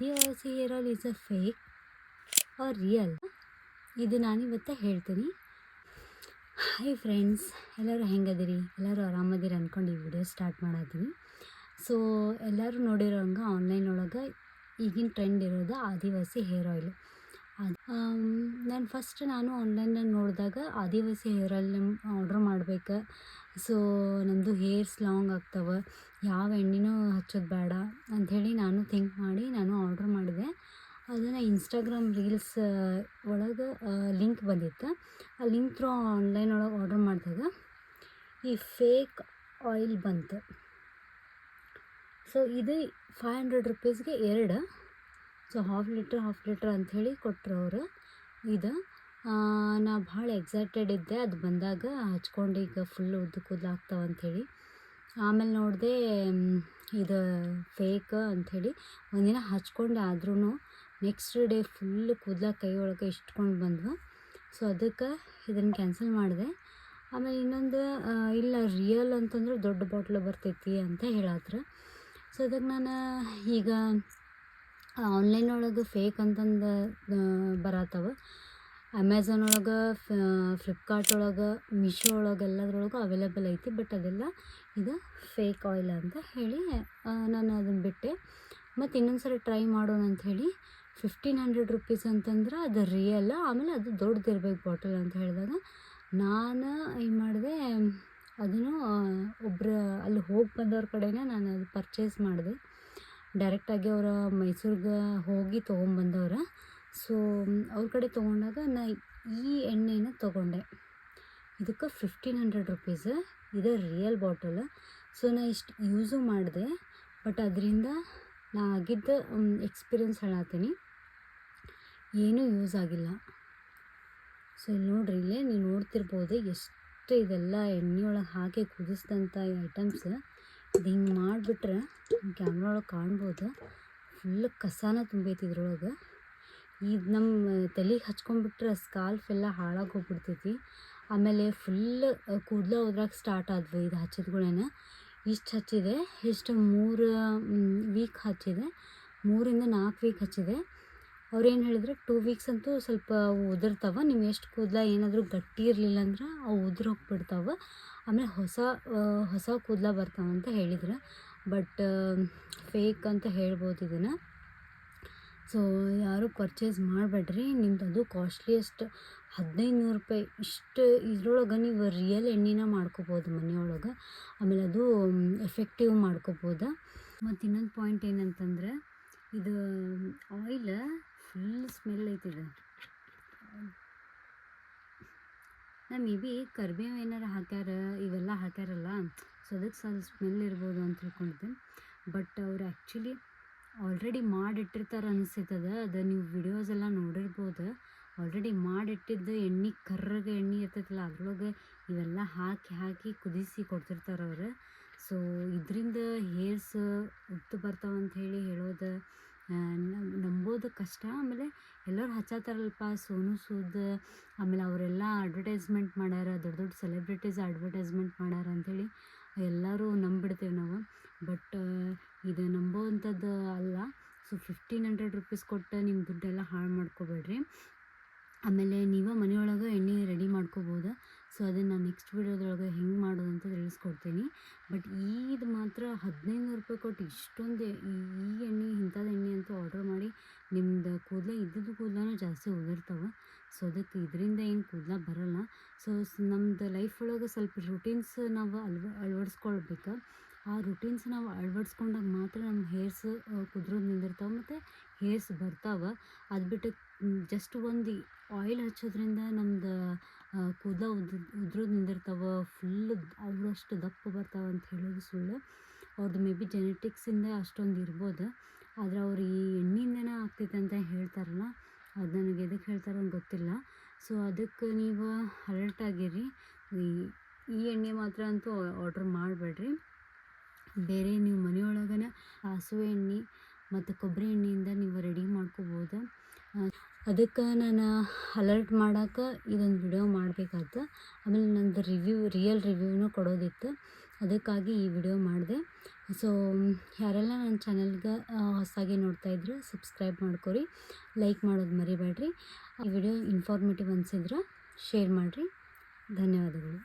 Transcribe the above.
Adivasi hair oil is a fake or real ಇದು ನಾನಿವತ್ತು ಹೇಳ್ತೀನಿ. ಹಾಯ್ ಫ್ರೆಂಡ್ಸ್ ಎಲ್ಲರೂ ಹೆಂಗದಿರಿ? ಎಲ್ಲರೂ ಆರಾಮದಿರಿ ಅಂದ್ಕೊಂಡು ಈ ವಿಡಿಯೋ ಸ್ಟಾರ್ಟ್ ಮಾಡತ್ತೀನಿ. ಸೊ ಎಲ್ಲರೂ ನೋಡಿರೋ ಹಂಗೆ ಆನ್ಲೈನ್ ಒಳಗೆ ಈಗಿನ ಟ್ರೆಂಡ್ ಇರೋದು ಆದಿವಾಸಿ ಹೇರ್ ಆಯಿಲ್ ನಾನು ಫಸ್ಟ್ ನಾನು ಆನ್ಲೈನಲ್ಲಿ ನೋಡಿದಾಗ ಆದಿವಾಸಿ ಹೇರಲ್ಲಿ ಆರ್ಡ್ರ್ ಮಾಡ್ಬೇಕು. ಸೊ ನಮ್ಮದು ಹೇರ್ಸ್ ಲಾಂಗ್ ಆಗ್ತವೆ. ಯಾವ ಎಣ್ಣೆನೂ ಹಚ್ಚೋದು ಬೇಡ ಅಂಥೇಳಿ ನಾನು ಥಿಂಕ್ ಮಾಡಿ ನಾನು ಆರ್ಡ್ರ್ ಮಾಡಿದೆ. ಅದನ್ನು ಇನ್ಸ್ಟಾಗ್ರಾಮ್ ರೀಲ್ಸ್ ಒಳಗೆ ಲಿಂಕ್ ಬಂದಿತ್ತು. ಆ ಲಿಂಕ್ ಥ್ರೂ ಆನ್ಲೈನ್ ಒಳಗೆ ಆರ್ಡ್ರ್ ಮಾಡಿದಾಗ ಈ ಫೇಕ್ ಆಯಿಲ್ ಬಂತು. ಸೊ ಇದು ಫೈವ್ ಹಂಡ್ರೆಡ್ ರುಪೀಸ್ಗೆ ಎರಡು. So half litre half litre ಅಂಥೇಳಿ ಕೊಟ್ಟರು ಅವರು. ಇದು ನಾ ಭಾಳ ಎಕ್ಸೈಟೆಡ್ ಇದ್ದೆ. ಅದು ಬಂದಾಗ ಹಚ್ಕೊಂಡು ಈಗ ಫುಲ್ ಉದ್ದು ಕೂದಲಾಗ್ತಾವ ಅಂಥೇಳಿ. ಆಮೇಲೆ ನೋಡಿದೆ ಇದು ಫೇಕ್ ಅಂಥೇಳಿ ಒಂದಿನ ಹಚ್ಕೊಂಡು ಆದ್ರೂ ನೆಕ್ಸ್ಟ್ ಡೇ ಫುಲ್ ಕೂದಲ ಕೈ ಒಳಗೆ ಇಟ್ಕೊಂಡು ಬಂದ್ವು. ಸೊ ಅದಕ್ಕೆ ಇದನ್ನು ಕ್ಯಾನ್ಸಲ್ ಮಾಡಿದೆ. ಆಮೇಲೆ ಇನ್ನೊಂದು ಇಲ್ಲ ರಿಯಲ್ ಅಂತಂದ್ರೆ ದೊಡ್ಡ ಬಾಟ್ಲು ಬರ್ತೈತಿ ಅಂತ ಹೇಳತ್ರ. ಸೊ ಅದಕ್ಕೆ ನಾನು ಈಗ ಆನ್ಲೈನ್ ಒಳಗೆ ಫೇಕ್ ಅಂತಂದು ಬರತ್ತವ ಅಮೆಝಾನ್ ಒಳಗೆ ಫ್ಲಿಪ್ಕಾರ್ಟ್ ಒಳಗೆ ಮಿಶೋ ಒಳಗೆ ಎಲ್ಲದ್ರೊಳಗೂ ಅವೈಲೇಬಲ್ ಐತಿ ಬಟ್ ಅದೆಲ್ಲ ಇದು ಫೇಕ್ ಆಯಿಲ್ ಅಂತ ಹೇಳಿ ನಾನು ಅದನ್ನು ಬಿಟ್ಟೆ. ಮತ್ತು ಇನ್ನೊಂದು ಸರಿ ಟ್ರೈ ಮಾಡೋಣ ಅಂಥೇಳಿ ಫಿಫ್ಟೀನ್ ಹಂಡ್ರೆಡ್ ರುಪೀಸ್ ಅಂತಂದ್ರೆ ಅದು ರಿಯಲ್ ಆಮೇಲೆ ಅದು ದೊಡ್ಡದಿರ್ಬೇಕು ಬಾಟಲ್ ಅಂತ ಹೇಳಿದಾಗ, ನಾನು ಏನು ಮಾಡಿದೆ, ಅದನ್ನು ಒಬ್ಬರು ಅಲ್ಲಿ ಹೋಗಿ ಬಂದವ್ರ ಕಡೆನೇ ನಾನು ಅದು ಪರ್ಚೇಸ್ ಮಾಡಿದೆ. ಡೈರೆಕ್ಟಾಗಿ ಅವರ ಮೈಸೂರಿಗೆ ಹೋಗಿ ತೊಗೊಂಬಂದವ್ರ. ಸೊ, ಅವ್ರ ಕಡೆ ತೊಗೊಂಡಾಗ ನಾ ಈ ಎಣ್ಣೆನ ತೊಗೊಂಡೆ. ಇದಕ್ಕೆ ಫಿಫ್ಟೀನ್ ಹಂಡ್ರೆಡ್ ರುಪೀಸ್ ಇದು ರಿಯಲ್ ಬಾಟಲ್ ಸೊ, ನಾ ಇಷ್ಟು ಯೂಸು ಮಾಡಿದೆ. ಬಟ್ ಅದರಿಂದ ನಾ ಆಗಿದ್ದ ಎಕ್ಸ್ಪೀರಿಯನ್ಸ್ ಹೇಳತ್ತೀನಿ ಏನೂ ಯೂಸ್ ಆಗಿಲ್ಲ. ಸೊ, ಇಲ್ಲಿ ನೋಡ್ರಿ, ಇಲ್ಲೇ ನೀವು ನೋಡ್ತಿರ್ಬೋದು ಎಷ್ಟು ಇದೆಲ್ಲ ಎಣ್ಣೆಯೊಳಗೆ ಹಾಕಿ ಕುದಿಸಿದಂಥ ಐಟಮ್ಸ್ ಇದು ಹಿಂಗೆ ಮಾಡಿಬಿಟ್ರೆ ಕ್ಯಾಮ್ರ ಒಳಗೆ ಕಾಣ್ಬೋದು. ಫುಲ್ ಕಸನ ತುಂಬೈತಿ ಇದ್ರೊಳಗೆ. ಇದು ನಮ್ಮ ತಲೆಗೆ ಹಚ್ಕೊಂಡ್ಬಿಟ್ರೆ ಸ್ಕಾಲ್ಫ್ ಎಲ್ಲ ಹಾಳಾಗಿ ಹೋಗ್ಬಿಡ್ತೈತಿ. ಆಮೇಲೆ ಫುಲ್ ಕೂದಲು ಹೋದ್ರಾಗ ಸ್ಟಾರ್ಟ್ ಆದ್ವು ಇದು ಹಚ್ಚಿದ್ಗಳೇನ. ಇಷ್ಟು ಹಚ್ಚಿದೆ, ಇಷ್ಟು ಮೂರು ವೀಕ್ ಹಚ್ಚಿದೆ. ಮೂರಿಂದ ನಾಲ್ಕು ವೀಕ್ ಹಚ್ಚಿದೆ. ಅವ್ರೇನು ಹೇಳಿದ್ರೆ, ಟೂ ವೀಕ್ಸ್ ಅಂತೂ ಸ್ವಲ್ಪ ಉದುರ್ತಾವೆ, ನೀವು ಎಷ್ಟು ಕೂದಲ ಏನಾದರೂ ಗಟ್ಟಿ ಇರಲಿಲ್ಲ ಅಂದ್ರೆ ಅವು ಉದುರು ಹೋಗ್ಬಿಡ್ತಾವೆ ಆಮೇಲೆ ಹೊಸ ಹೊಸ ಕೂದಲ ಬರ್ತಾವೆ ಅಂತ ಹೇಳಿದ್ರು. ಬಟ್ ಫೇಕ್ ಅಂತ ಹೇಳ್ಬೋದು ಇದನ್ನು. ಸೊ, ಯಾರು ಪರ್ಚೇಸ್ ಮಾಡಬೇಡ್ರಿ ನಿಮ್ದು ಅದು ಕಾಸ್ಟ್ಲಿಯೆಸ್ಟ್ ಹದಿನೈದು ನೂರು ರೂಪಾಯಿ ಇಷ್ಟು ಇದ್ರೊಳಗೆ ನೀವು ರಿಯಲ್ ಎಣ್ಣೆನ ಮಾಡ್ಕೋಬೋದು ಮನೆಯೊಳಗೆ. ಆಮೇಲೆ ಅದು ಎಫೆಕ್ಟಿವ್ ಮಾಡ್ಕೋಬೋದು. ಮತ್ತು ಇನ್ನೊಂದು ಪಾಯಿಂಟ್ ಏನಂತಂದ್ರೆ, ಇದು, ಆಯಿಲ್ ಫುಲ್ ಸ್ಮೆಲ್ ಐತಿದೆ ನಾ ಮೇ ಬಿ ಕರ್ಬೇವು ಏನಾರು ಹಾಕ್ಯಾರ, ಇವೆಲ್ಲ ಹಾಕ್ಯಾರಲ್ಲ, ಸೊ ಅದಕ್ಕೆ ಸಲ್ ಸ್ಮೆಲ್ ಇರ್ಬೋದು ಅಂತ ತಿಳ್ಕೊಂಡಿದ್ದೆ. ಬಟ್ ಅವ್ರು ಆ್ಯಕ್ಚುಲಿ ಆಲ್ರೆಡಿ ಮಾಡಿಟ್ಟಿರ್ತಾರೆ ಅನಿಸ್ತದ ಅದು ನೀವು ವಿಡಿಯೋಸ್ ಎಲ್ಲ ನೋಡಿರ್ಬೋದು. ಆಲ್ರೆಡಿ ಮಾಡಿಟ್ಟಿದ್ದು ಎಣ್ಣೆ ಕರ್ರಗೆ ಎಣ್ಣೆ ಇರ್ತೈತಲ್ಲ, ಅದ್ರೊಳಗೆ ಇವೆಲ್ಲ ಹಾಕಿ ಹಾಕಿ ಕುದಿಸಿ ಕೊಡ್ತಿರ್ತಾರೆ ಅವರು. ಸೊ ಇದರಿಂದ ಹೇರ್ಸ್ ಉತ್ತು ಬರ್ತಾವಂತ ಹೇಳಿ ಹೇಳೋದು ನಂಬೋದು ಕಷ್ಟ. ಆಮೇಲೆ ಎಲ್ಲರೂ ಹಚ್ಚತ್ತಾರಲ್ಪ ಸೋನು ಸೂದ್, ಆಮೇಲೆ ಅವರೆಲ್ಲ ಅಡ್ವರ್ಟೈಸ್ಮೆಂಟ್ ಮಾಡ್ಯಾರ ದೊಡ್ಡ ದೊಡ್ಡ ಸೆಲೆಬ್ರಿಟೀಸ್ ಅಡ್ವರ್ಟೈಸ್ಮೆಂಟ್ ಮಾಡ್ಯಾರ ಅಂಥೇಳಿ ಎಲ್ಲರೂ ನಂಬಿಡ್ತೇವೆ ನಾವು. ಬಟ್ ಇದು ನಂಬೋವಂಥದ್ದು ಅಲ್ಲ. ಸೊ ಫಿಫ್ಟೀನ್ ಹಂಡ್ರೆಡ್ ರುಪೀಸ್ ಕೊಟ್ಟು ನಿಮ್ಮ ದುಡ್ಡೆಲ್ಲ ಹಾಳು ಮಾಡ್ಕೋಬೇಡ್ರಿ. ಆಮೇಲೆ ನೀವೇ ಮನೆಯೊಳಗೆ ಎಣ್ಣೆ ರೆಡಿ ಮಾಡ್ಕೋಬೋದು ಸೊ ಅದನ್ನು ನಾನು ನೆಕ್ಸ್ಟ್ ವೀಡಿಯೋದೊಳಗೆ ಹೆಂಗೆ ಮಾಡೋದು ಅಂತ ತಿಳಿಸ್ಕೊಡ್ತೀನಿ. ಬಟ್ ಇದು ಮಾತ್ರ ಹದಿನೈದು ರೂಪಾಯಿ ಕೊಟ್ಟು ಇಷ್ಟೊಂದು ಈ ಎಣ್ಣೆ ಇಂಥದ್ದು ಎಣ್ಣೆ ಅಂತ ಆರ್ಡ್ರ್ ಮಾಡಿ ನಿಮ್ದು ಕೂದಲ, ಇದ್ದದ್ದು ಕೂದಲೂ ಜಾಸ್ತಿ ಉದುರ್ತಾವೆ. ಸೊ ಅದಕ್ಕೆ ಇದರಿಂದ ಏನು ಕೂದಲ ಬರಲ್ಲ. ಸೊ ನಮ್ಮದು ಲೈಫ್ ಒಳಗೆ ಸ್ವಲ್ಪ ರುಟೀನ್ಸ್ ನಾವು ಅಳ್ವ, ಅಳವಡಿಸ್ಕೊಳ್ಬೇಕು. ಆ ರುಟೀನ್ಸ್ ನಾವು ಅಳವಡಿಸ್ಕೊಂಡಾಗ ಮಾತ್ರ ನಮ್ಮ ಹೇರ್ಸ್ ಕುದ್ರೋದು ನಿಂದಿರ್ತಾವೆ ಮತ್ತು ಹೇರ್ಸ್ ಬರ್ತಾವೆ. ಅದು ಬಿಟ್ಟು ಜಸ್ಟ್ ಒಂದು ಆಯಿಲ್ ಹಚ್ಚೋದ್ರಿಂದ ನಮ್ದು ಕೂದಲ ಉದ್, ಉದ್ರೋದು ನಿಂದಿರ್ತಾವೆ ಫುಲ್ ಅವರಷ್ಟು ದಪ್ಪ ಬರ್ತಾವೆ ಅಂತ ಹೇಳೋದು ಸುಳ್ಳು. ಅವ್ರದ್ದು ಮೇ ಬಿ ಜೆನೆಟಿಕ್ಸಿಂದ ಅಷ್ಟೊಂದು ಇರ್ಬೋದು. ಆದರೆ ಅವ್ರು ಈ ಎಣ್ಣೆಯಿಂದನೇ ಆಗ್ತೈತೆ ಅಂತ ಹೇಳ್ತಾರಲ್ಲ, ಅದು ನನಗೆ ಎದಕ್ಕೆ ಹೇಳ್ತಾರೋ ಗೊತ್ತಿಲ್ಲ. ಸೊ ಅದಕ್ಕೆ ನೀವು ಅಲರ್ಟ್ ಆಗಿರಿ. ಈ ಈ ಎಣ್ಣೆ ಮಾತ್ರ ಅಂತೂ ಆರ್ಡ್ರ್ ಮಾಡಬೇಡ್ರಿ. ಬೇರೆ ನೀವು ಮನೆಯೊಳಗನೆ ಹಸುವೆ ಎಣ್ಣೆ ಮತ್ತು ಕೊಬ್ಬರಿ ಎಣ್ಣೆಯಿಂದ ನೀವು ರೆಡಿ ಮಾಡ್ಕೋಬೋದು. ಅದಕ್ಕೆ ನಾನು ಅಲರ್ಟ್ ಮಾಡಕ್ಕೆ ಇದೊಂದು ವಿಡಿಯೋ ಮಾಡಬೇಕಾಯ್ತು ಆಮೇಲೆ ನಂದು ರಿವ್ಯೂ ರಿಯಲ್ ರಿವ್ಯೂನು ಕೊಡೋದಿತ್ತು. ಅದಕ್ಕಾಗಿ ಈ ವಿಡಿಯೋ ಮಾಡಿದೆ. ಸೊ ಯಾರೆಲ್ಲ ನನ್ನ ಚಾನಲ್ಗೆ ನೋಡ್ತಾ ಇದ್ರೆ ಸಬ್ಸ್ಕ್ರೈಬ್ ಮಾಡ್ಕೊರಿ. ಲೈಕ್ ಮಾಡೋದು ಮರಿಬೇಡ್ರಿ ಈ ವಿಡಿಯೋ ಇನ್ಫಾರ್ಮೇಟಿವ್ ಅನಿಸಿದ್ರೆ ಶೇರ್ ಮಾಡಿರಿ. ಧನ್ಯವಾದಗಳು.